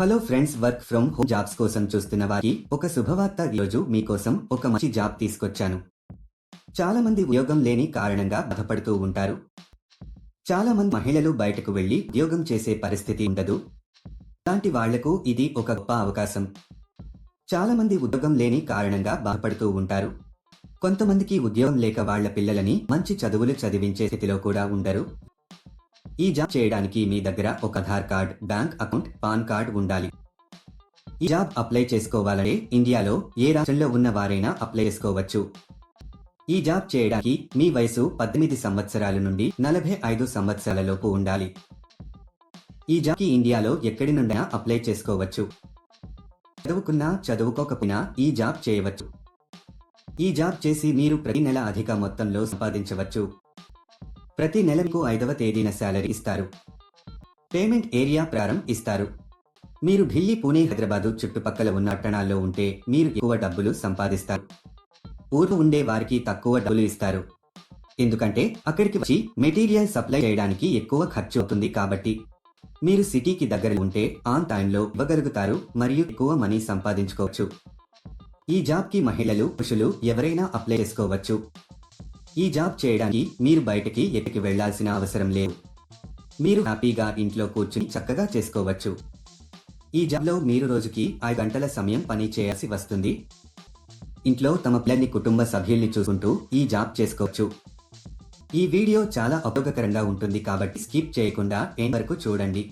Hello friends work from home jobs కోసం చూస్తున్న వారికి ఒక శుభవార్త ఈరోజు మీకోసం ఒక మంచి జాబ్ తీసుకొచ్చాను. చాలా మంది ఉద్యోగం లేని కారణంగా బాధపడుతూ ఉంటారు. చాలా మంది మహిళలు బయటకు వెళ్ళి ఉద్యోగం చేసే పరిస్థితి ఉండదు. అలాంటి వాళ్ళకు ఇది ఒక గొప్ప అవకాశం. చాలా మంది ఉద్యోగం లేని కారణంగా బాధపడుతూ ఉంటారు. కొంతమందికి ఉద్యోగం లేక వాళ్ళ పిల్లలని మంచి చదువులు చదివించే స్థితిలో కూడా ఉండరు. ఈ జాబ్ చేయడానికి మీ దగ్గర ఒక Aadhaar card bank account PAN card ఉండాలి. ఈ జాబ్ అప్లై చేసుకోవాలంటే ఇండియాలో ఏ రాష్ట్రంలో ఉన్న వారైనా అప్లై చేసుకోవచ్చు. ఈ జాబ్ చేయడానికి మీ వయసు పద్దెనిమిది సంవత్సరాల నుండి నలభై ఐదు సంవత్సరాల లోపు ఉండాలి. ఈ జాబ్కి ఇండియాలో ఎక్కడి నుండైనా అప్లై చేసుకోవచ్చు. చదువుకున్నా చదువుకోకపోయినా ఈ జాబ్ చేయవచ్చు. ఈ జాబ్ చేసి మీరు ప్రతి నెల అధిక మొత్తంలో సంపాదించవచ్చు. ప్రతి నెల మీకు ఐదవ తేదీన శాలరీ ఇస్తారు. పేమెంట్ ఏరియా ప్రారం ఇస్తారు. మీరు ఢిల్లీ పూణే హైదరాబాదు చుట్టుపక్కల ఉన్న పట్టణాల్లో ఉంటే మీరు ఎక్కువ డబ్బులు సంపాదిస్తారు. ఊరు ఉండే వారికి తక్కువ డబ్బులు ఇస్తారు. ఎందుకంటే అక్కడికి వచ్చి మెటీరియల్ సప్లై చేయడానికి ఎక్కువ ఖర్చు అవుతుంది కాబట్టి మీరు సిటీకి దగ్గర ఉంటే ఆన్ టైంలో ఇవ్వగలుగుతారు మరియు ఎక్కువ మనీ సంపాదించుకోవచ్చు. ఈ జాబ్కి మహిళలు పురుషులు ఎవరైనా అప్లై చేసుకోవచ్చు. ఈ జాబ్ చేయడానికి మీరు బయటకి ఎటుకి వెళ్ళాల్సిన అవసరం లేదు. మీరు హ్యాపీగా ఇంట్లో కూర్చుని చక్కగా చేసుకోవచ్చు. ఈ జాబ్లో మీరు రోజుకి ఐదు గంటల సమయం పని చేయాల్సి వస్తుంది. ఇంట్లో తమ పిల్లల్ని కుటుంబ సభ్యుల్ని చూసుకుంటూ ఈ జాబ్ చేసుకోవచ్చు. ఈ వీడియో చాలా ఉపయోగకరంగా ఉంటుంది కాబట్టి స్కిప్ చేయకుండా ఏం వరకు చూడండి.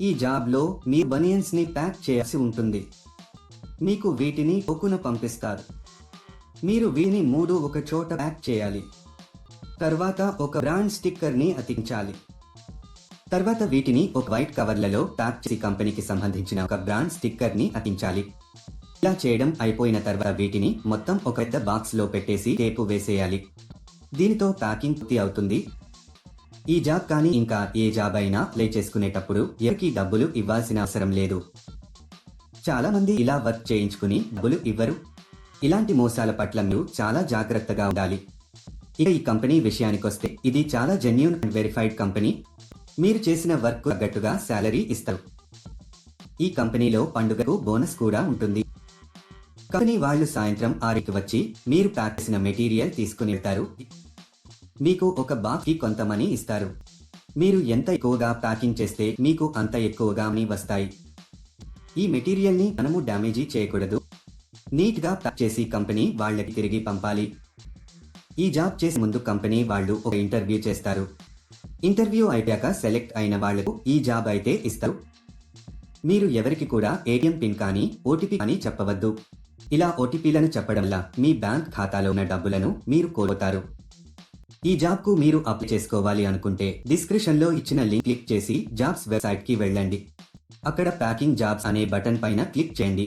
ఈ జాబ్లో మీ బనియన్స్ని ప్యాక్ చేయాల్సి ఉంటుంది. మీకు వీటిని ఒక్కున పంపిస్తారు. మీరు వీని మూడు ఒక చోట ప్యాక్ చేయాలి. తర్వాత ఒక బ్రాండ్ స్టిక్కర్ని అతికించాలి. తర్వాత వీటిని ఒక వైట్ కవర్లలో ప్యాక్ చేసి కంపెనీకి సంబంధించిన ఒక బ్రాండ్ స్టిక్కర్ని అతించాలి అతికించాలి. ఇలా చేయడం అయిపోయిన తర్వాత వీటిని మొత్తం ఒక పెద్ద బాక్స్లో పెట్టేసి టేపు వేసేయాలి. దీనితో ప్యాకింగ్ పూర్తి అవుతుంది. ఈ జాబ్ కానీ ఇంకా ఏ జాబ్ అయినా ప్లే చేసుకునేటప్పుడు ఎవరికి డబ్బులు ఇవ్వాల్సిన అవసరం లేదు. చాలా మంది ఇలా వర్క్ చేయించుకుని డబ్బులు ఇవ్వరు. ఇలాంటి మోసాల పట్ల మీరు చాలా జాగ్రత్తగా ఉండాలి. ఇక ఈ కంపెనీ విషయానికొస్తే ఇది చాలా జెన్యున్ అండ్ వెరిఫైడ్ కంపెనీ. మీరు చేసిన వర్క్ తగ్గట్టుగా శాలరీ ఇస్తారు. ఈ కంపెనీలో పండుగకు బోనస్ కూడా ఉంటుంది. కంపెనీ వాళ్ళు సాయంత్రం ఆరుకి వచ్చి మీరు ప్యాక్ చేసిన మెటీరియల్ తీసుకుని వెళ్తారు. మీకు ఒక బాక్స్ కొంత మనీ ఇస్తారు. మీరు ఎంత ఎక్కువగా ప్యాకింగ్ చేస్తే మీకు అంత ఎక్కువగా మనీ వస్తాయి. ఈ మెటీరియల్ని మనము డ్యామేజీ చేయకూడదు. నీట్గా ప్యాక్ చేసి కంపెనీ వాళ్ళకి తిరిగి పంపాలి. ఈ జాబ్ చేసే ముందు కంపెనీ వాళ్ళు ఒక ఇంటర్వ్యూ చేస్తారు. ఇంటర్వ్యూ అయిపోయాక సెలెక్ట్ అయిన వాళ్ళకు ఈ జాబ్ అయితే ఇస్తారు. మీరు ఎవరికి కూడా ఏటీఎం పిన్ కానీ ఓటీపీ కానీ చెప్పవద్దు. ఇలా ఓటీపీలను చెప్పడం వల్ల మీ బ్యాంక్ ఖాతాలో ఉన్న డబ్బులను మీరు కోల్పోతారు. ఈ జాబ్కు మీరు అప్లై చేసుకోవాలి అనుకుంటే డిస్క్రిప్షన్లో ఇచ్చిన లింక్ క్లిక్ చేసి జాబ్స్ వెబ్సైట్కి వెళ్ళండి. అక్కడ ప్యాకింగ్ జాబ్స్ అనే బటన్ పైన క్లిక్ చేయండి.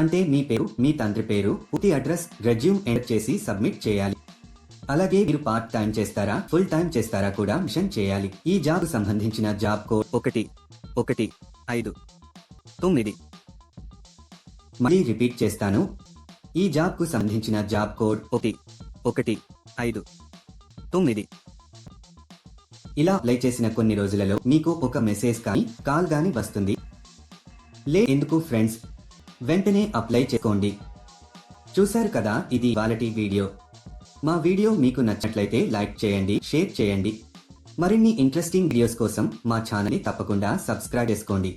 అంటే మీ పేరు మీ తండ్రి పేరు పూర్తి అడ్రస్ రెజ్యూమ్ ఎంటర్ చేసి సబ్మిట్ చేయాలి. అలాగే మీరు పార్ట్ టైం చేస్తారా ఫుల్ టైం చేస్తారా కూడా మిషన్ చేయాలి. ఈ జాబ్ సంబంధించిన జాబ్ కోడ్ ఒకటి ఒకటి ఐదు తొమ్మిది. మళ్ళీ రిపీట్ చేస్తాను. ఈ జాబ్కు సంబంధించిన జాబ్ కోడ్ ఒకటి ఒకటి ఐదు తొమ్మిది. ఇలా అప్లై చేసిన కొన్ని రోజులలో మీకు ఒక మెసేజ్ కానీ కాల్ కానీ వస్తుంది. లే ఎందుకు ఫ్రెండ్స్ వెంటనే అప్లై చేసుకోండి. చూశారు కదా ఇది వాలటి వీడియో. మా వీడియో మీకు నచ్చినట్లయితే లైక్ చేయండి షేర్ చేయండి. మరిన్ని ఇంట్రెస్టింగ్ వీడియోస్ కోసం మా ఛానల్ని తప్పకుండా సబ్స్క్రైబ్ చేసుకోండి.